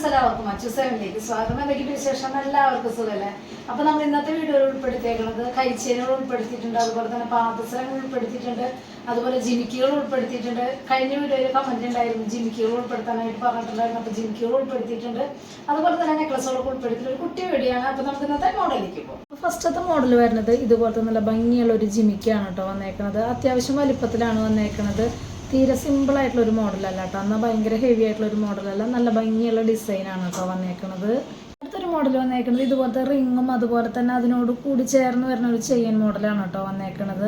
Friends എല്ലാവർക്കും അച്ചു സെവനിലേക്ക് സ്വാഗതം. എന്തൊക്കെയുണ്ട് വിശേഷം? എല്ലാവർക്കും സുഖമല്ലേ അപ്പൊ നമ്മൾ ഇന്നത്തെ വീഡിയോയിൽ ഉൾപ്പെടുത്തിയേക്കുന്നത് കൈച്ചേനുകൾ ഉൾപ്പെടുത്തിയിട്ടുണ്ട് അതുപോലെ തന്നെ പാദസരങ്ങൾ ഉൾപ്പെടുത്തിയിട്ടുണ്ട് അതുപോലെ ജിമിക്കുകൾ ഉൾപ്പെടുത്തിയിട്ടുണ്ട്. കഴിഞ്ഞ വീഡിയോയിൽ കമന്റ് ഉണ്ടായിരുന്നു ജിമിക്കുകൾ ഉൾപ്പെടുത്താനായിട്ട് പറഞ്ഞിട്ടുണ്ടായിരുന്നു. അപ്പൊ ജിമിക്കുകൾ ഉൾപ്പെടുത്തിയിട്ടുണ്ട്. അതുപോലെ തന്നെ നെക്ലസുകളൊക്കെ ഉൾപ്പെടുത്തിയിട്ട് ഒരു കുട്ടി വീഡിയോയാണ്. അപ്പൊ നമുക്ക് ഇന്നത്തെ മോഡലിലേക്ക് പോകും ഫസ്റ്റത്തെ മോഡൽ വരുന്നത് ഇതുപോലത്തെ നല്ല ഭംഗിയുള്ള ഒരു ജിമിക്കാണ് കേട്ടോ വന്നേക്കുന്നത് അത്യാവശ്യം വലിപ്പത്തിലാണ് വന്നേക്കുന്നത് തീരെ സിമ്പിൾ ആയിട്ടുള്ള ഒരു മോഡലല്ല കേട്ടോ എന്നാൽ ഭയങ്കര ഹെവി ആയിട്ടുള്ള ഒരു മോഡലല്ല നല്ല ഭംഗിയുള്ള ഡിസൈനാണ് കേട്ടോ വന്നേക്കുന്നത് അടുത്തൊരു മോഡൽ വന്നേക്കുന്നത് ഇതുപോലത്തെ റിങ്ങും അതുപോലെ തന്നെ അതിനോട് കൂടി ചേർന്ന് വരുന്ന ഒരു ചെയിൻ മോഡലാണ് കേട്ടോ വന്നേക്കുന്നത്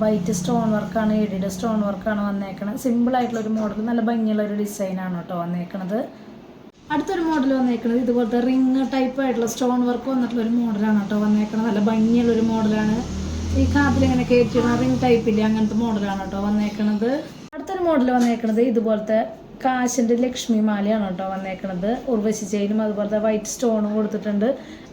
വൈറ്റ് സ്റ്റോൺ വർക്കാണ് എഡിയുടെ സ്റ്റോൺ വർക്കാണ് വന്നേക്കുന്നത് സിമ്പിൾ ആയിട്ടുള്ള ഒരു മോഡൽ നല്ല ഭംഗിയുള്ള ഒരു ഡിസൈനാണ് കേട്ടോ വന്നേക്കുന്നത് അടുത്തൊരു മോഡൽ വന്നേക്കുന്നത് ഇതുപോലത്തെ റിങ് ടൈപ്പ് ആയിട്ടുള്ള സ്റ്റോൺ വർക്ക് വന്നിട്ടുള്ള ഒരു മോഡലാണ് കേട്ടോ വന്നേക്കുന്നത് നല്ല ഭംഗിയുള്ള ഒരു മോഡലാണ് ഈ കാതിൽ ഇങ്ങനെ റിംഗ് ടൈപ്പില്ലേ അങ്ങനത്തെ മോഡലാണ് കേട്ടോ വന്നേക്കണത്. അടുത്തൊരു മോഡൽ വന്നേക്കണത് ഇതുപോലത്തെ കാശിന്റെ ലക്ഷ്മി മാലയാണ് കേട്ടോ വന്നേക്കുന്നത് ഉർവശി ചെയിനും അതുപോലത്തെ വൈറ്റ് സ്റ്റോണും കൊടുത്തിട്ടുണ്ട്.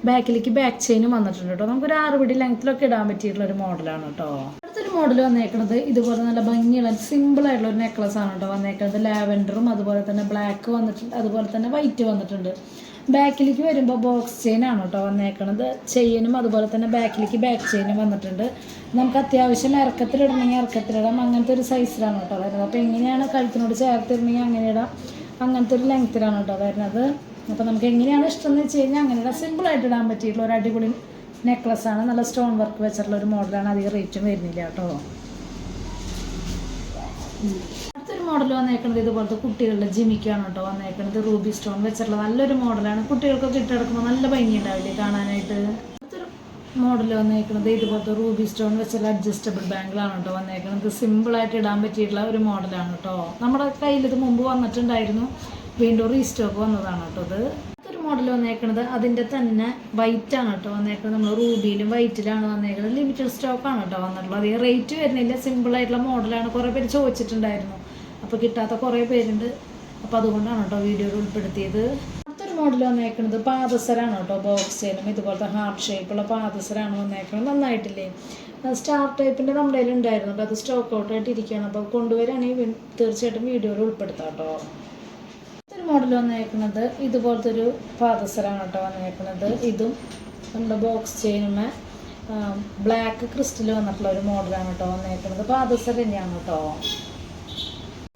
ബാക്കിലേക്ക് ബാക്ക് ചെയിനും വന്നിട്ടുണ്ട് കേട്ടോ. നമുക്കൊരു ആറ് പിടി ലെങ്ത്തിലൊക്കെ ഇടാൻ പറ്റിയിട്ടുള്ള ഒരു മോഡലാണ് കേട്ടോ. അടുത്തൊരു മോഡൽ വന്നേക്കുന്നത് ഇതുപോലെ നല്ല ഭംഗിയുള്ള സിമ്പിൾ ആയിട്ടുള്ള ഒരു നെക്ലസ് ആണ് കേട്ടോ വന്നേക്കുന്നത് ലാവൻഡറും അതുപോലെ തന്നെ ബ്ലാക്ക് വന്നിട്ടുണ്ട് അതുപോലെ തന്നെ വൈറ്റ് വന്നിട്ടുണ്ട്. ബാക്കിലേക്ക് വരുമ്പോൾ ബോക്സ് ചെയിൻ ആണ് കേട്ടോ വന്നേക്കണത്. ചെയിനും അതുപോലെ തന്നെ ബാക്കിലേക്ക് ബാക്ക് ചെയിനും വന്നിട്ടുണ്ട്. നമുക്ക് അത്യാവശ്യം ഇറക്കത്തിലിടണമെങ്കിൽ ഇറക്കത്തിലിടാം അങ്ങനത്തെ ഒരു സൈസിലാണ് കേട്ടോ വരുന്നത്. അപ്പോൾ എങ്ങനെയാണ് കഴുത്തിനോട് ചേർത്തിടണമെങ്കിൽ അങ്ങനെ ഇടാം. അങ്ങനത്തെ ഒരു ലെങ്ത്തിലാണ് കേട്ടോ വരുന്നത്. അപ്പോൾ നമുക്ക് എങ്ങനെയാണ് ഇഷ്ടം എന്ന് വെച്ച് കഴിഞ്ഞാൽ അങ്ങനെ ഇടാം സിമ്പിളായിട്ട് ഇടാൻ പറ്റിയിട്ടുള്ള ഒരു അടിപൊളി നെക്ലസ് ആണ്. നല്ല സ്റ്റോൺ വർക്ക് വെച്ചിട്ടുള്ള ഒരു മോഡലാണ് അധികം റേറ്റും വരുന്നില്ല കേട്ടോ മോഡൽ വന്നേക്കുന്നത് ഇതുപോലത്തെ കുട്ടികളുടെ ജിമിക്കാണ് കേട്ടോ വന്നേക്കുന്നത് റൂബി സ്റ്റോൺ വെച്ചിട്ടുള്ള നല്ലൊരു മോഡലാണ് കുട്ടികൾക്കൊക്കെ ഇട്ട് ഇട്ടെടുക്കുമ്പോൾ നല്ല ഭംഗി ഉണ്ടാവില്ലേ കാണാനായിട്ട്? അടുത്തൊരു മോഡൽ വന്നേക്കുന്നത് ഇതുപോലത്തെ റൂബി സ്റ്റോൺ വെച്ചുള്ള അഡ്ജസ്റ്റബിൾ ബാങ്കിളാണ് കേട്ടോ വന്നേക്കുന്നത് സിമ്പിളായിട്ട് ഇടാൻ പറ്റിയിട്ടുള്ള ഒരു മോഡലാണ് കേട്ടോ. നമ്മുടെ കയ്യിൽ ഇത് മുമ്പ് വന്നിട്ടുണ്ടായിരുന്നു. വീണ്ടും റീസ്റ്റോക്ക് വന്നതാണ് കേട്ടോ ഇത്. മോഡൽ വന്നേക്കുന്നത് അതിന്റെ തന്നെ വൈറ്റ് ആണ് കേട്ടോ വന്നേക്കുന്നത് നമ്മൾ റൂബിയിലും വൈറ്റിലാണ് വന്നേക്കുന്നത് ലിമിറ്റഡ് സ്റ്റോക്കാണ് കേട്ടോ വന്നിട്ടുള്ളത്. അധികം റേറ്റ് വരുന്നില്ല. സിമ്പിൾ ആയിട്ടുള്ള മോഡലാണ് കുറേ പേര് ചോദിച്ചിട്ടുണ്ടായിരുന്നു. അപ്പോൾ കിട്ടാത്ത കുറേ പേരുണ്ട്. അപ്പോൾ അതുകൊണ്ടാണ് കേട്ടോ വീഡിയോയിൽ ഉൾപ്പെടുത്തിയത്. അടുത്തൊരു മോഡൽ വന്നേക്കുന്നത് പാദസരാണ് കേട്ടോ. ബോക്സിനും ഇതുപോലത്തെ ഹാർട്ട് ഷേപ്പുള്ള പാദസരാണ് വന്നേക്കുന്നത് നന്നായിട്ടില്ലേ? സ്റ്റാർ ടൈപ്പിന്റെ നമ്മുടെ കയ്യിൽ ഉണ്ടായിരുന്നു അത് സ്റ്റോക്ക് ഔട്ട് ആയിട്ട് ഇരിക്കുകയാണ്. അപ്പോൾ കൊണ്ടുവരാണെങ്കിൽ തീർച്ചയായിട്ടും വീഡിയോയിൽ ഉൾപ്പെടുത്താം കേട്ടോ. മോഡൽ വന്നേക്കുന്നത് ഇതുപോലത്തെ ഒരു പാദസരാണ് കേട്ടോ വന്നേക്കുന്നത് ഇതും നമ്മുടെ ബോക്സ് ചെയിനുമേ ബ്ലാക്ക് ക്രിസ്റ്റൽ വന്നിട്ടുള്ള ഒരു മോഡലാണ് കേട്ടോ വന്നേക്കുന്നത് പാദസര തന്നെയാണ് കേട്ടോ.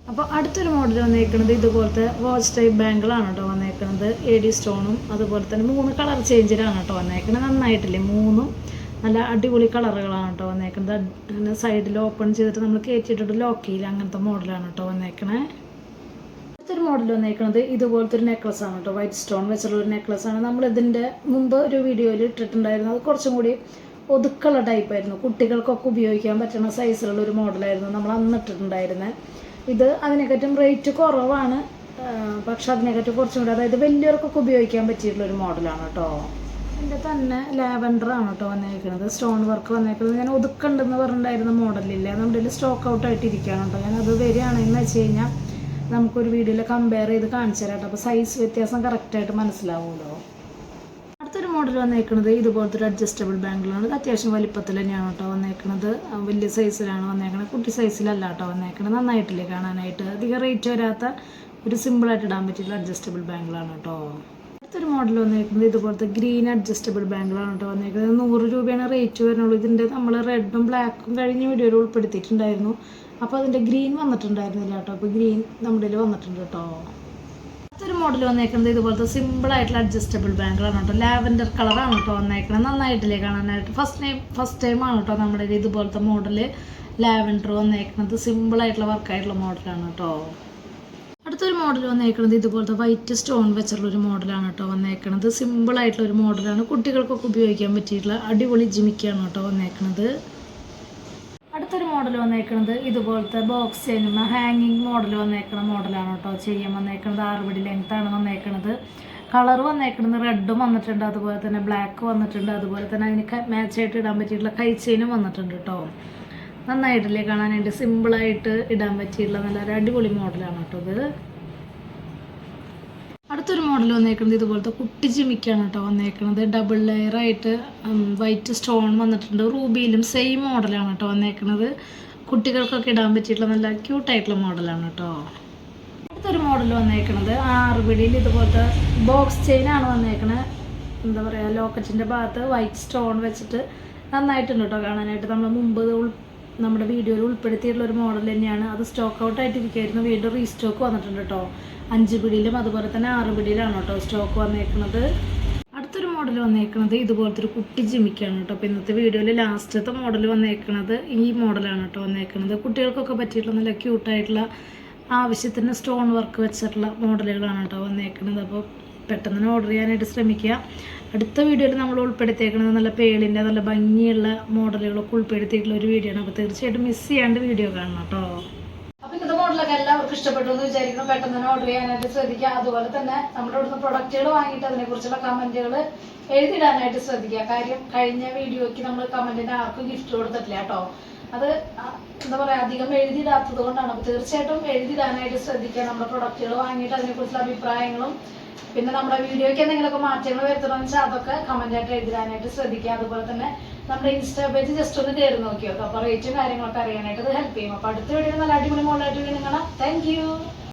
അപ്പോൾ അടുത്തൊരു മോഡൽ വന്നേക്കുന്നത് ഇതുപോലത്തെ വാച്ച് ടൈപ്പ് ബാങ്കിളാണ് കേട്ടോ വന്നേക്കുന്നത് എ ഡി സ്റ്റോണും അതുപോലെ തന്നെ മൂന്ന് കളർ ചേഞ്ചിലാണ് കേട്ടോ വന്നേക്കുന്നത് നന്നായിട്ടില്ലേ? മൂന്നും നല്ല അടിപൊളി കളറുകളാണ് കേട്ടോ വന്നേക്കുന്നത് അങ്ങനെ സൈഡിൽ ഓപ്പൺ ചെയ്തിട്ട് നമ്മൾ കയറ്റിയിട്ടിട്ട് ലോക്ക് ചെയ്യില്ല. അങ്ങനത്തെ മോഡലാണ് കേട്ടോ വന്നേക്കണേ. അടുത്തൊരു മോഡൽ വന്നേക്കുന്നത് ഇതുപോലത്തെ ഒരു നെക്ലസ് ആണ് കേട്ടോ വൈറ്റ് സ്റ്റോൺ വെച്ചുള്ള ഒരു നെക്ലസ് ആണ്. നമ്മൾ ഇതിന്റെ മുമ്പ് ഒരു വീഡിയോയിൽ ഇട്ടിട്ടുണ്ടായിരുന്നു. അത് കുറച്ചും കൂടി ഒതുക്കുള്ള ടൈപ്പായിരുന്നു കുട്ടികൾക്കൊക്കെ ഉപയോഗിക്കാൻ പറ്റുന്ന സൈസിലുള്ള ഒരു മോഡലായിരുന്നു നമ്മൾ അന്ന് ഇട്ടിട്ടുണ്ടായിരുന്നത് ഇത് അതിനെക്കാട്ടും റേറ്റ് കുറവാണ്. പക്ഷെ അതിനെക്കാട്ടും കുറച്ചും കൂടി അതായത് വലിയവർക്കൊക്കെ ഉപയോഗിക്കാൻ പറ്റിയിട്ടുള്ള ഒരു മോഡലാണ് കേട്ടോ എന്റെ തന്നെ ലാവൻഡർ ആണ് കേട്ടോ വന്നേക്കുന്നത്. സ്റ്റോൺ വർക്ക് വന്നേക്കുന്നത്. ഞാൻ ഒതുക്കണ്ടെന്ന് പറഞ്ഞിട്ടുണ്ടായിരുന്ന മോഡലില്ല? നമ്മുടെ കയ്യിൽ സ്റ്റോക്ക് ഔട്ട് ആയിട്ട് ഇരിക്കുകയാണ് കേട്ടോ ഞാൻ അത് വരികയാണെന്ന് വെച്ച് കഴിഞ്ഞാൽ നമുക്കൊരു വീഡിയോയിൽ കമ്പയർ ചെയ്ത് കാണിച്ചു തരാം കേട്ടോ അപ്പോൾ സൈസ് വ്യത്യാസം കറക്റ്റായിട്ട് മനസ്സിലാവുമല്ലോ. മോഡൽ വന്നേക്കുന്നത് ഇതുപോലത്തെ ഒരു അഡ്ജസ്റ്റബിൾ ബാങ്കിലാണ് ഇത് അത്യാവശ്യം വലിപ്പത്തിൽ തന്നെയാണ് കേട്ടോ വന്നേക്കുന്നത് വലിയ സൈസിലാണ് വന്നേക്കുന്നത് കുട്ടി സൈസിലല്ല കേട്ടോ വന്നേക്കുന്നത് നന്നായിട്ടില്ലേ കാണാനായിട്ട്. അധികം റേറ്റ് വരാത്ത ഒരു സിമ്പിളായിട്ട് ഇടാൻ പറ്റിയുള്ള അഡ്ജസ്റ്റബിൾ ബാങ്കിളാണ് കേട്ടോ. അടുത്തൊരു മോഡൽ വന്നേക്കുന്നത് ഇതുപോലത്തെ ഗ്രീൻ അഡ്ജസ്റ്റബിൾ ബാങ്കിളാണ് കേട്ടോ വന്നേക്കുന്നത് നൂറ് രൂപയാണ് റേറ്റ് വരുന്നുള്ളൂ. ഇതിന്റെ നമ്മൾ റെഡും ബ്ലാക്കും കഴിഞ്ഞ വീഡിയോയിൽ ഉൾപ്പെടുത്തിയിട്ടുണ്ടായിരുന്നു. അപ്പോൾ അതിന്റെ ഗ്രീൻ വന്നിട്ടുണ്ടായിരുന്നില്ല കേട്ടോ. അപ്പോൾ ഗ്രീൻ നമ്മുടെ വന്നിട്ടുണ്ട് കേട്ടോ. അടുത്തൊരു മോഡൽ വന്നേക്കുന്നത് ഇതുപോലത്തെ സിമ്പിൾ ആയിട്ടുള്ള അഡ്ജസ്റ്റബിൾ ആണ് കേട്ടോ. ലാവൻഡർ കളറാണ് കേട്ടോ വന്നേക്കുന്നത് നന്നായിട്ടില്ലേ കാണാനായിട്ട്. ഫസ്റ്റ് ടൈം ഫസ്റ്റ് ടൈമാണ് കേട്ടോ നമ്മുടെ ഇതുപോലത്തെ മോഡൽ ലാവൻഡർ വന്നേക്കുന്നത് സിമ്പിൾ ആയിട്ടുള്ള വർക്കായിട്ടുള്ള മോഡലാണ് കേട്ടോ. അടുത്തൊരു മോഡൽ വന്നേക്കുന്നത് ഇതുപോലത്തെ വൈറ്റ് സ്റ്റോൺ വെച്ചുള്ള ഒരു മോഡലാണ് കേട്ടോ വന്നേക്കുന്നത് സിമ്പിൾ ആയിട്ടുള്ള ഒരു മോഡലാണ് കുട്ടികൾക്കൊക്കെ ഉപയോഗിക്കാൻ പറ്റിയിട്ടുള്ള അടിപൊളി ജിമിക്കാണ് കേട്ടോ വന്നേക്കുന്നത് മോഡൽ വന്നേക്കുന്നത് ഇതുപോലത്തെ ബോക്സ് സിനിമ ഹാങ്ങിങ് മോഡൽ വന്നേക്കണ മോഡലാണ് കേട്ടോ. ചെയ്യാൻ വന്നേക്കുന്നത് ആറുപടി ആണ് വന്നേക്കുന്നത് കളർ വന്നേക്കുന്നത് റെഡും വന്നിട്ടുണ്ട്. അതുപോലെ തന്നെ ബ്ലാക്ക് വന്നിട്ടുണ്ട്. അതുപോലെ തന്നെ അതിന് മാച്ച് ആയിട്ട് ഇടാൻ പറ്റിയിട്ടുള്ള കൈ ചെയിനും വന്നിട്ടുണ്ട് കേട്ടോ. നന്നായിട്ടില്ലേ കാണാനായിട്ട് സിമ്പിളായിട്ട് ഇടാൻ പറ്റിയിട്ടുള്ള നല്ലൊരു അടിപൊളി മോഡലാണ് കേട്ടോ ഇത്. അടുത്തൊരു മോഡൽ വന്നേക്കുന്നത് ഇതുപോലത്തെ കുട്ടി ജിമിക്കാണ് കേട്ടോ വന്നേക്കുന്നത് ഡബിൾ ലെയർ ആയിട്ട് വൈറ്റ് സ്റ്റോൺ വന്നിട്ടുണ്ട്. റൂബിയിലും സെയിം മോഡലാണ് കേട്ടോ വന്നേക്കുന്നത് കുട്ടികൾക്കൊക്കെ ഇടാൻ പറ്റിയിട്ടുള്ള നല്ല ക്യൂട്ടായിട്ടുള്ള മോഡലാണ് കേട്ടോ അടുത്തൊരു മോഡൽ വന്നേക്കുന്നത് ആറുപിടിയിൽ ഇതുപോലത്തെ ബോക്സ് ചെയിനാണ് വന്നേക്കുന്നത് എന്താ പറയുക ലോക്കറ്റിന്റെ ഭാഗത്ത് വൈറ്റ് സ്റ്റോൺ വെച്ചിട്ട് നന്നായിട്ടുണ്ട് കേട്ടോ കാണാനായിട്ട്. നമ്മൾ മുമ്പ് നമ്മുടെ വീഡിയോയിൽ ഉൾപ്പെടുത്തിയിട്ടുള്ള ഒരു മോഡൽ തന്നെയാണ്. അത് സ്റ്റോക്ക് ഔട്ട് ആയിട്ടിരിക്കുകയായിരുന്നു വീണ്ടും റീസ്റ്റോക്ക് വന്നിട്ടുണ്ട് കേട്ടോ അഞ്ച് പിടിയിലും അതുപോലെ തന്നെ ആറ് പിടിയിലാണ് കേട്ടോ സ്റ്റോക്ക് വന്നേക്കുന്നത് അടുത്തൊരു മോഡൽ വന്നേക്കുന്നത് ഇതുപോലത്തെ ഒരു കുട്ടി ജിമിക്കാണ് കേട്ടോ അപ്പോൾ ഇന്നത്തെ വീഡിയോയിൽ ലാസ്റ്റത്തെ മോഡൽ വന്നേക്കുന്നത് ഈ മോഡലാണ് കേട്ടോ വന്നേക്കുന്നത് കുട്ടികൾക്കൊക്കെ പറ്റിയിട്ടുള്ള നല്ല ക്യൂട്ടായിട്ടുള്ള ആവശ്യത്തിന് സ്റ്റോൺ വർക്ക് വെച്ചിട്ടുള്ള മോഡലുകളാണ് കേട്ടോ വന്നേക്കുന്നത് അപ്പോൾ പെട്ടെന്ന് തന്നെ ഓർഡർ ചെയ്യാനായിട്ട് ശ്രമിക്കുക. അടുത്ത വീഡിയോയിൽ നമ്മൾ ഉൾപ്പെടുത്തിയേക്കുന്നത് നല്ല പേളിന്റെ നല്ല ഭംഗിയുള്ള മോഡലുകളൊക്കെ ഉൾപ്പെടുത്തിയിട്ടുള്ള ഒരു വീഡിയോ ആണ്. അപ്പോൾ തീർച്ചയായിട്ടും മിസ് ചെയ്യാണ്ട് വീഡിയോ കാണണം കേട്ടോ. അപ്പോൾ ഇന്നത്തെ മോഡലൊക്കെ എല്ലാവർക്കും ഇഷ്ടപ്പെട്ടു എന്ന് വിചാരിക്കുന്നു. പെട്ടെന്ന് തന്നെ ഓർഡർ ചെയ്യാനായിട്ട് ശ്രദ്ധിക്കുക. അതുപോലെ തന്നെ നമ്മുടെ ഇവിടുന്ന് പ്രൊഡക്റ്റുകൾ വാങ്ങിയിട്ട് അതിനെക്കുറിച്ചുള്ള കമന്റുകൾ എഴുതിയിടാനായിട്ട് ശ്രദ്ധിക്കുക. കാര്യം കഴിഞ്ഞ വീഡിയോയ്ക്ക് നമ്മൾ കമന്റിന് ആർക്കും ഗിഫ്റ്റ് കൊടുത്തിട്ടില്ല കേട്ടോ. അത് എന്താ പറയുക അധികം എഴുതിയിടാത്തത് കൊണ്ടാണ്. അപ്പോൾ തീർച്ചയായിട്ടും എഴുതിയിടാനായിട്ട് ശ്രദ്ധിക്കുക. നമ്മുടെ പ്രൊഡക്റ്റുകൾ വാങ്ങിയിട്ട് അതിനെക്കുറിച്ചുള്ള അഭിപ്രായങ്ങളും പിന്നെ നമ്മുടെ വീഡിയോയ്ക്ക് എന്തെങ്കിലുമൊക്കെ മാറ്റങ്ങൾ വരുത്തണമെന്ന് വെച്ചാൽ അതൊക്കെ കമന്റായിട്ട് എഴുതാനായിട്ട് ശ്രദ്ധിക്കുക. അതുപോലെ തന്നെ നമ്മുടെ ഇൻസ്റ്റാ പേജ് ജസ്റ്റ് ഒന്ന് കയറി നോക്കിയോ. അപ്പൊ അപ്പോൾ റേറ്റും കാര്യങ്ങളൊക്കെ അറിയാനായിട്ട് അത് ഹെൽപ്പ് ചെയ്യും. അപ്പോൾ അടുത്ത വീഡിയോ നല്ല അടിപൊളി മോളായിട്ട് വീണ്ടും കാണാം. താങ്ക്